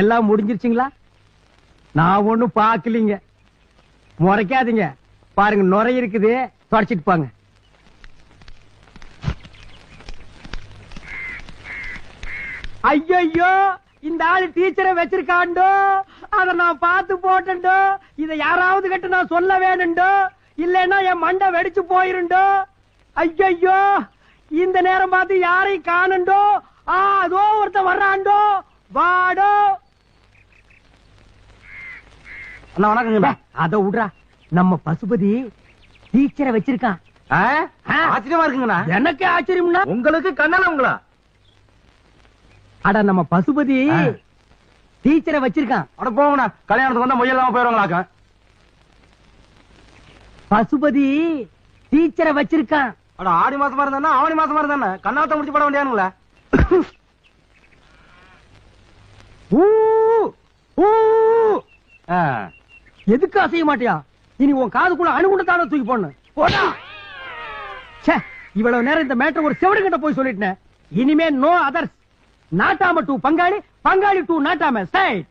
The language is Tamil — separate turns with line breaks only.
எல்லாம் முடிஞ்சிருச்சுங்களா? நான் ஒண்ணும் பாக்கலீங்க முறைக்காதீங்க. பாருங்க நுரை இருக்குது. தொடச்சிட்டு போங்க. ஐயோ இந்த ஆளு டீச்சரை வச்சிருக்காண்டோ? அத நான் பார்த்து போட்டேன்டோ? இத யாராவது கிட்ட நான் சொல்ல வேணுண்டோ இல்லைன்னா என் மண்டை வெடிச்சு போயிருண்டோ ஐயோ இந்த நேரம் பார்த்து யாரையும் காணுண்டோ ஆ அதோ ஒருத்தன் வர்றாண்டோ வாடோ?
அண்ணா வணக்கங்கண்ணா
அத விடுறா நம்ம பசுபதி டீச்சரை வச்சிருக்கான்.
ஆச்சரியமா இருக்குங்கண்ணா.
எனக்கு ஆச்சரியம்னா?
உங்களுக்கு கண்ணால உங்களா?
அட நம்ம பசுபதி. டீச்சரை வச்சிருக்கான்.
அட போங்கண்ணா. கல்யாணத்துக்கு வந்தா முயலாம போயிருவாங்களாக்க
பசுபதி டீச்சரை வச்சிருக்கான்.
அட ஆடி மாசமா இருந்தா ஆவணி மாசமா இருந்தா கண்ணாத்த முடிச்சு போட வேண்டியானுங்களே
ஊ, ஊ.
ஆ.
எதுக்கு அசைய மாட்டியா? இனி உன் காதுக்குள்ள அணுகுண்டு தானே தூக்கி போடணும். போடா. ச்சே இவ்வளவு நேரம் இந்த மேட்டர் ஒரு செவடு கிட்ட போய் சொல்லிட்டேன். இனிமே நோ அதர்ஸ் நாட்டாம டூ பங்காளி பங்காளி டூ நாட்டாம. சைட்